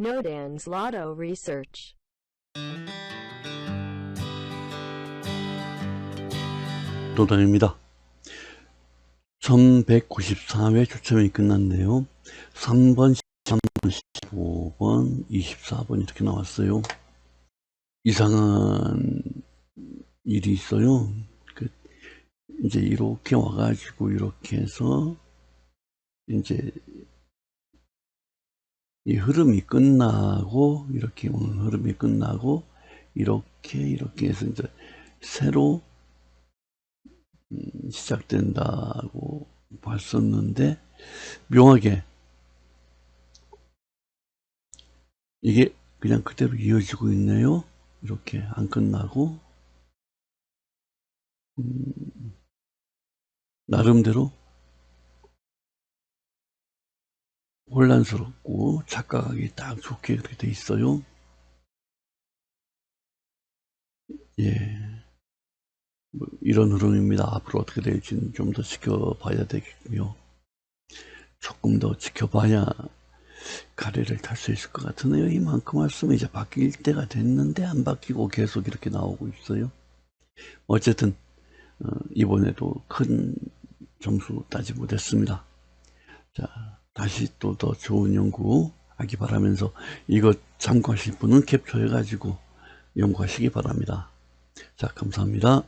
Nodan's Lotto Research. 노당입니다. 1194회 추첨이 끝났네요. 3번, 13번, 15번, 24번 이렇게 나왔어요. 이상한 일이 있어요. 그, 이제 이렇게 와가지고 이렇게 해서 이제 이 흐름이 끝나고 이렇게 오는 흐름이 끝나고 이렇게 이렇게 해서 이제 새로 음, 시작된다고 봤었는데 묘하게 이게 그냥 그대로 이어지고 있네요. 이렇게 안 끝나고 음, 나름대로 혼란스럽고 착각하기 딱 좋게 그렇게 돼 있어요. 예. 뭐 이런 흐름입니다. 앞으로 어떻게 될지는 좀 더 지켜봐야 되겠고요. 조금 더 지켜봐야 가래를 탈 수 있을 것 같으네요. 이만큼 왔으면 이제 바뀔 때가 됐는데 안 바뀌고 계속 이렇게 나오고 있어요. 어쨌든 어, 이번에도 큰 점수 따지 못했습니다. 자, 다시 또 더 좋은 연구 하기 바라면서 이것 참고하실 분은 캡처해 가지고 연구하시기 바랍니다. 자 감사합니다.